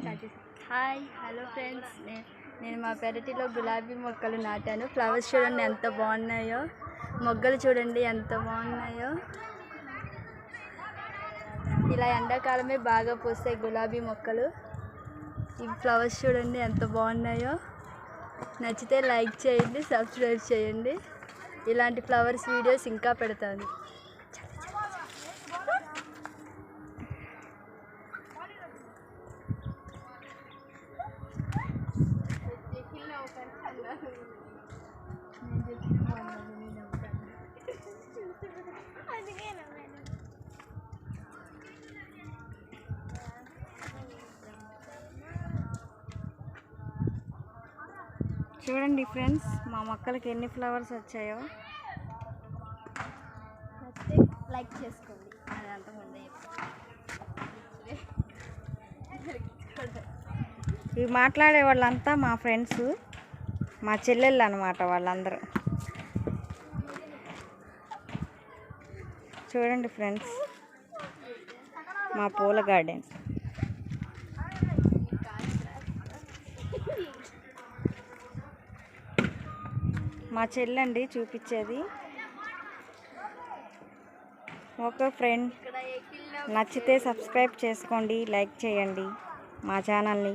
Start చేసాం hi hello friends నేను మా పెరటిలో గులాబీ మొక్కలు నాటాను. ఫ్లవర్స్ చూడండి ఎంత బాగున్నాయో. మొగ్గలు చూడండి ఎంత బాగున్నాయో. ఇలా ఎండాకాలమే బాగా పూస్తాయి గులాబీ మొక్కలు. ఈ ఫ్లవర్స్ చూడండి ఎంత బాగున్నాయో. నచ్చితే లైక్ చేయండి సబ్స్క్రైబ్ చేయండి. ఇలాంటి ఫ్లవర్స్ వీడియోస్ ఇంకా పెడతాను. చూడండి ఫ్రెండ్స్ మా మొక్కలకి ఎన్ని ఫ్లవర్స్ వచ్చాయో. లైక్ చేసుకోండి. అది అంత ముందే ఇవి మాట్లాడే వాళ్ళంతా మా ఫ్రెండ్స్. మా చెల్లెళ్ళు అనమాట వాళ్ళందరూ. చూడండి ఫ్రెండ్స్ మా పూల గార్డెన్. మా చెల్లండి చూపించేది. ఓకే ఫ్రెండ్ నచ్చితే సబ్స్క్రైబ్ చేసుకోండి లైక్ చేయండి మా ఛానల్ని.